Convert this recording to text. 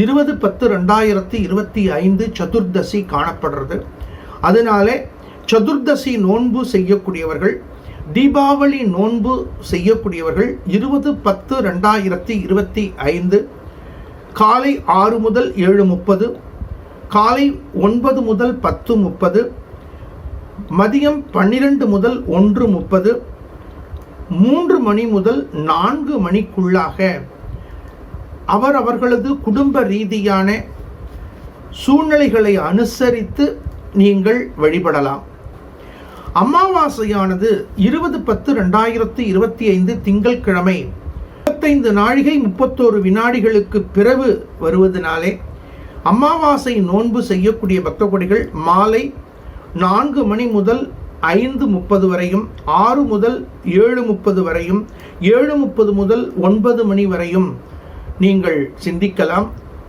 இருபது பத்து ரெண்டாயிரத்தி இருபத்தி ஐந்து சதுர்தசி காணப்படுறது. அதனாலே சதுர்தசி நோன்பு செய்யக்கூடியவர்கள் தீபாவளி நோன்பு செய்யக்கூடியவர்கள் இருபது பத்து ரெண்டாயிரத்தி இருபத்தி ஐந்து காலை ஆறு முதல் ஏழு முப்பது காலை ஒன்பது முதல் பத்து முப்பது மதியம் பன்னிரண்டு முதல் ஒன்று முப்பது மூன்று மணி முதல் நான்கு மணிக்குள்ளாக அவர் அவர்களது குடும்ப ரீதியான சூழ்நிலைகளை அனுசரித்து நீங்கள் வழிபடலாம். அமாவாசையானது இருபது பத்து ரெண்டாயிரத்து இருபத்தி ஐந்து திங்கட்கிழமை முப்பத்தைந்து நாழிகை முப்பத்தோரு வினாடிகளுக்கு பிறகு வருவதனாலே அமாவாசை நோன்பு செய்யக்கூடிய பக்தகொடிகள் மாலை நான்கு மணி முதல் ஐந்து முப்பது வரையும் ஆறு முதல் ஏழு முப்பது வரையும் ஏழு முப்பது முதல் ஒன்பது மணி வரையும் நீங்கள் சிந்திக்கலாம்.